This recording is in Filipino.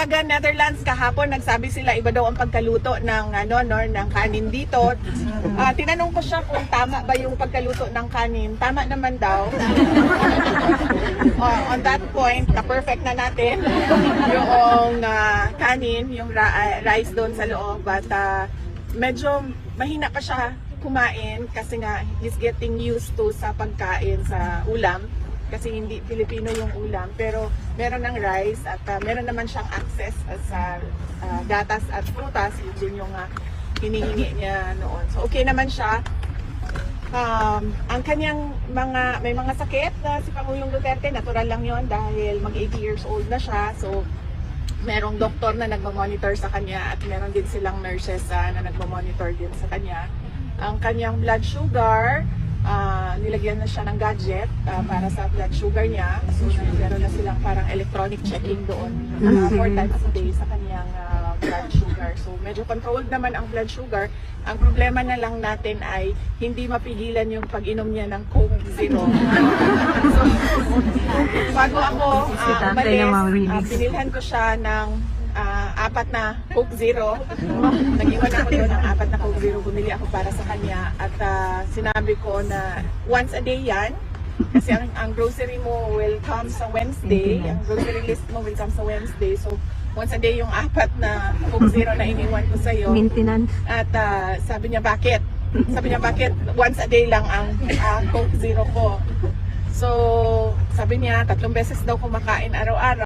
taga Netherlands kahapon nagsabi sila iba daw ang pagkaluto ng ano no ng kanin dito. Ah, tinanong ko siya kung tama ba yung pagkaluto ng kanin. Tama naman daw. Ah, on that point, na-perfect na natin yung ah, kanin, yung ra- ah, rice doon sa loob. But ah, medyo mahina pa siya kumain kasi nga he's getting used to sa pagkain sa ulam kasi hindi Filipino yung ulam pero meron ng rice at ah, meron naman siyang access sa ah, gatas at prutas. Yun din yung ah, hinihingi niya noon. So okay naman siya. Um, ang kanyang mga may mga sakit na si Pangulong Duterte natural lang yon dahil mag 80 years old na siya. So merong doktor na nagmo-monitor sa kanya at meron din silang nurses ah, na nagmo-monitor din sa kanya. Ang kanyang blood sugar, ah, nilagyan na siya ng gadget ah, para sa blood sugar niya. So meron na silang parang electronic checking doon ah, four times a day sa kanyang ah, blood sugar. So medyo controlled naman ang blood sugar. Ang problema na lang natin ay hindi mapigilan yung pag-inom niya ng Coke Zero. so, bago ako uh, umalis, remix. binilhan ko siya ng ah, apat na Coke Zero. Nag-iwan ako doon ng apat na Coke Zero. Bumili ako para sa kanya. At ah, sinabi ko na once a day yan. Kasi ang, ang grocery mo will come sa Wednesday. Ang grocery list mo will come sa Wednesday. So, once a day yung apat na Coke Zero na iniwan ko sa'yo. Maintenance. At ah, sabi niya, bakit? Sabi niya, bakit? Once a day lang ang ah, Coke Zero ko. So, sabi niya, tatlong beses daw kumakain araw-araw.